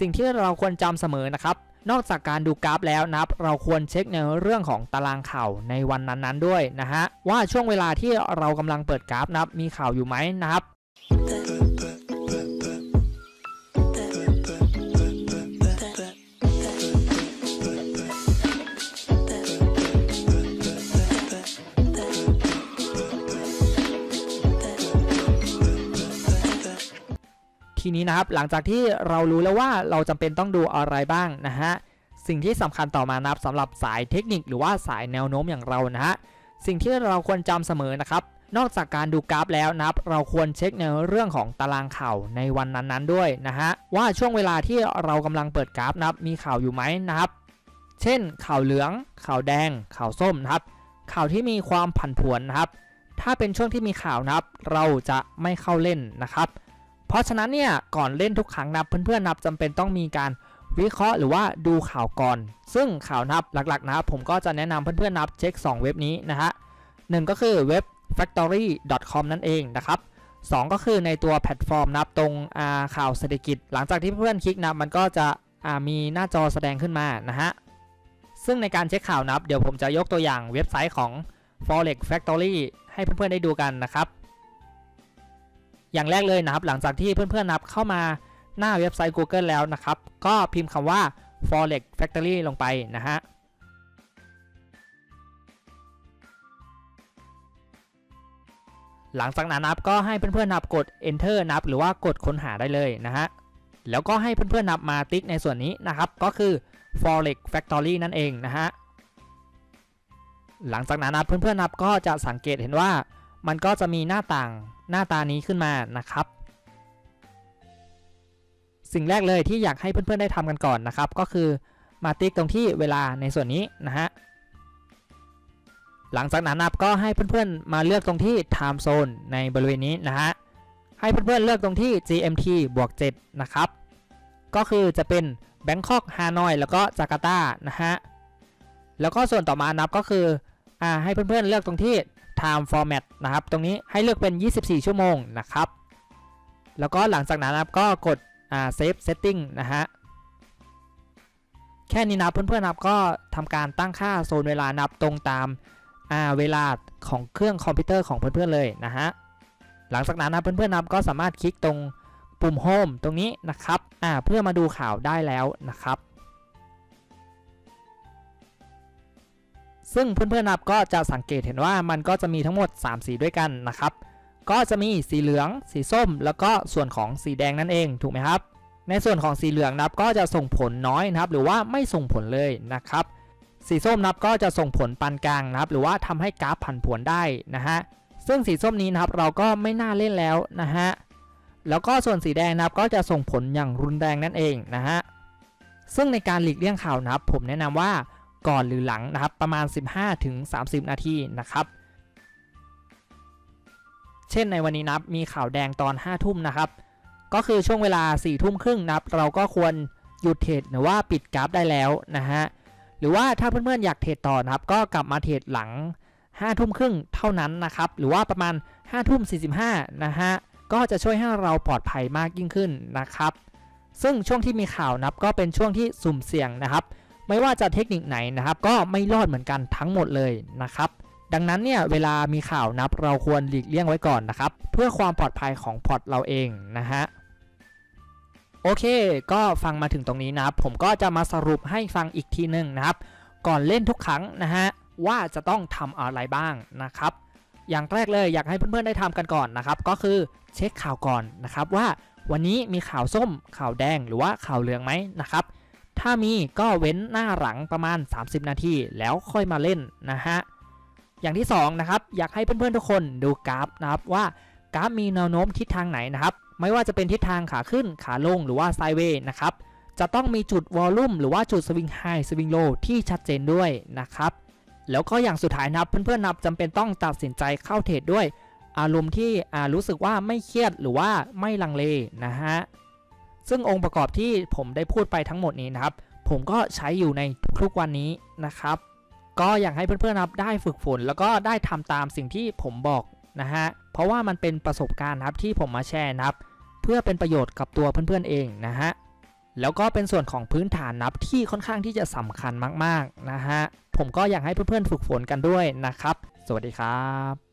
สิ่งที่เราควรจำเสมอนะครับ นอกจากการดูกราฟแล้วนะครับ เราควรเช็คในเรื่องของตารางข่าวในวันนั้นๆด้วยนะฮะว่าช่วงเวลาที่เรากำลังเปิดกราฟนะครับมีข่าวอยู่ไหมนะครับ ทีนี้นะครับ หลังจากที่เรารู้แล้วว่าเราจำเป็นต้องดูอะไรบ้างนะฮะสิ่งที่สำคัญต่อมานะครับสำหรับสายเทคนิคหรือว่าสายแนวโน้มอย่างเรานะฮะสิ่งที่เราควรจำเสมอนะครับ นอกจากการดูกราฟแล้วนะครับ เราควรเช็คในเรื่องของตารางข่าวในวันนั้นๆด้วยนะฮะว่าช่วงเวลาที่เรากำลังเปิดกราฟนะครับ มีข่าวอยู่ไหมนะครับ เช่น ข่าวเหลือง ข่าวแดง ข่าวส้มนะครับ ข่าวที่มีความผันผวนนะครับ ถ้าเป็นช่วงที่มีข่าวนะครับ เราจะไม่เข้าเล่นนะครับ เพราะฉะนั้นเนี่ยก่อนเล่นทุกครั้งนับเพื่อนๆนับจำเป็นต้องมีการวิเคราะห์หรือว่าดูข่าวก่อน ซึ่งข่าวนับหลักๆนะครับผมก็จะแนะนำเพื่อนๆนับเช็ค 2 เว็บนี้นะฮะหนึ่งก็คือเว็บ factory.com นั่นเองนะครับสองก็คือในตัวแพลตฟอร์มนับตรงข่าวเศรษฐกิจ หลังจากที่เพื่อนๆคลิกนะมันก็จะมีหน้าจอแสดงขึ้นมานะฮะซึ่งในการเช็คข่าวนับ เดี๋ยวผมจะยกตัวอย่างเว็บไซต์ของ forex factory ให้เพื่อนๆได้ดูกันนะครับ อย่างแรกเลยนะครับ หลังจากที่เพื่อนๆนับเข้ามาหน้าเว็บไซต์ Google แล้วนะครับ ก็พิมพ์คำว่า forex factory ลงไปนะฮะหลังจากนั้นนับก็ให้เพื่อนๆนับกด enter นับ หรือว่ากดค้นหาได้เลยนะฮะแล้วก็ให้เพื่อนๆนับมาติ๊กในส่วนนี้นะครับ ก็คือ forex factory นั่นเองนะฮะหลังจากนั้นนับเพื่อนๆนับก็จะสังเกตเห็นว่า มันก็จะมีหน้าต่างหน้าตานี้ขึ้นมานะครับ สิ่งแรกเลยที่อยากให้เพื่อนๆได้ทำกันก่อนนะครับ ก็คือมาติ๊กตรงที่เวลาในส่วนนี้นะฮะหลังจากนั้นนับก็ให้เพื่อนๆมาเลือกตรงที่ time zone ในบริเวณนี้นะฮะให้เพื่อนๆเลือกตรงที่ GMT บวก 7 นะครับ ก็คือจะเป็น Bangkok Hanoi แล้วก็จาการ์ตานะฮะแล้วก็ส่วนต่อมานับก็คืออ่าให้เพื่อนๆเลือกตรงที่ time format นะครับ ตรงนี้ให้เลือกเป็น 24 ชั่วโมงนะครับ แล้วก็หลังจากนั้นนะครับก็กดอ่า save setting นะฮะ แค่นี้นะเพื่อนๆนับก็ทำการตั้งค่าโซนเวลานับตรงตามอ่าเวลาของเครื่องคอมพิวเตอร์ของเพื่อนๆเลยนะฮะ หลังจากนั้นนะเพื่อนๆนับก็สามารถคลิกตรงปุ่ม Home ตรงนี้นะครับอ่าเพื่อมาดูข่าวได้แล้วนะครับ ซึ่งเพื่อนๆนับก็จะสังเกตเห็นว่ามันก็จะมีทั้งหมด 3 สีด้วยกันนะครับ ก็จะมีสีเหลือง สีส้ม แล้วก็ส่วนของสีแดงนั่นเองถูกไหมครับ ในส่วนของสีเหลืองนับก็จะส่งผลน้อยนะครับ หรือว่าไม่ส่งผลเลยนะครับ สีส้มนับก็จะส่งผลปานกลางนะครับ หรือว่าทำให้กราฟผันผวนได้นะฮะซึ่งสีส้มนี้นะครับเราก็ไม่น่าเล่นแล้วนะฮะแล้วก็ส่วนสีแดงนะครับก็จะส่งผลอย่างรุนแรงนั่นเองนะฮะซึ่งในการหลีกเลี่ยงข่าวนะครับผมแนะนำว่า ก่อนหรือหลังนะครับ ประมาณ 15-30 นาทีนะครับ เช่นในวันนี้นับมีข่าวแดงตอน 5 ทุ่มนะครับ ก็คือช่วงเวลา 4 ทุ่มครึ่งนับ เราก็ควรหยุดเทรดหรือว่าปิดกราฟได้แล้วนะฮะหรือว่าถ้าเพื่อนๆอยากเทรดต่อนะครับ ก็กลับมาเทรดหลัง5ทุ่มครึ่งเท่านั้นนะครับ หรือว่าประมาณ5ทุ่ม45นะฮะก็จะช่วยให้เราปลอดภัยมากยิ่งขึ้นนะครับ ซึ่งช่วงที่มีข่าวนับก็เป็นช่วงที่สุ่มเสี่ยงนะครับ ไม่ว่าจะเทคนิคไหนนะครับ ก็ไม่รอดเหมือนกันทั้งหมดเลยนะครับดังนั้นเนี่ยเวลามีข่าวนับเราควรหลีกเลี่ยงไว้ก่อนนะครับ เพื่อความปลอดภัยของพอร์ตเราเองนะฮะโอเค ก็ฟังมาถึงตรงนี้นะครับ ผมก็จะมาสรุปให้ฟังอีกทีหนึ่งนะครับ ก่อนเล่นทุกครั้งนะฮะว่าจะต้องทำอะไรบ้างนะครับ อย่างแรกเลยอยากให้เพื่อนๆได้ทำกันก่อนนะครับ ก็คือเช็คข่าวก่อนนะครับว่าวันนี้มีข่าวส้มข่าวแดงหรือว่าข่าวเหลืองไหมนะครับ ถ้ามีก็เว้นหน้าหลังประมาณ 30 นาทีแล้วค่อยมาเล่นนะฮะ อย่างที่2นะครับอยากให้เพื่อนๆทุกคนดูกราฟนะครับว่ากราฟมีแนวโน้มทิศทางไหนนะครับ ไม่ว่าจะเป็นทิศทางขาขึ้นขาลงหรือว่าไซเวย์นะครับ จะต้องมีจุดวอลลุ่มหรือว่าจุดสวิงไฮสวิงโลที่ชัดเจนด้วยนะครับ แล้วก็อย่างสุดท้ายนะครับเพื่อนๆนับจำเป็นต้องตัดสินใจเข้าเทรดด้วย อารมณ์ที่รู้สึกว่าไม่เครียดหรือว่าไม่ลังเลนะฮะ ซึ่งองค์ประกอบที่ผมได้พูดไปทั้งหมดนี้นะครับ ผมก็ใช้อยู่ในทุกวันนี้นะครับ ก็อยากให้เพื่อนๆครับได้ฝึกฝนแล้วก็ได้ทำตามสิ่งที่ผมบอกนะฮะเพราะว่ามันเป็นประสบการณ์นะครับที่ผมมาแชร์นะครับ เพื่อเป็นประโยชน์กับตัวเพื่อนๆเองนะฮะแล้วก็เป็นส่วนของพื้นฐานนับที่ค่อนข้างที่จะสำคัญมากๆนะฮะผมก็อยากให้เพื่อนๆฝึกฝนกันด้วยนะครับ สวัสดีครับ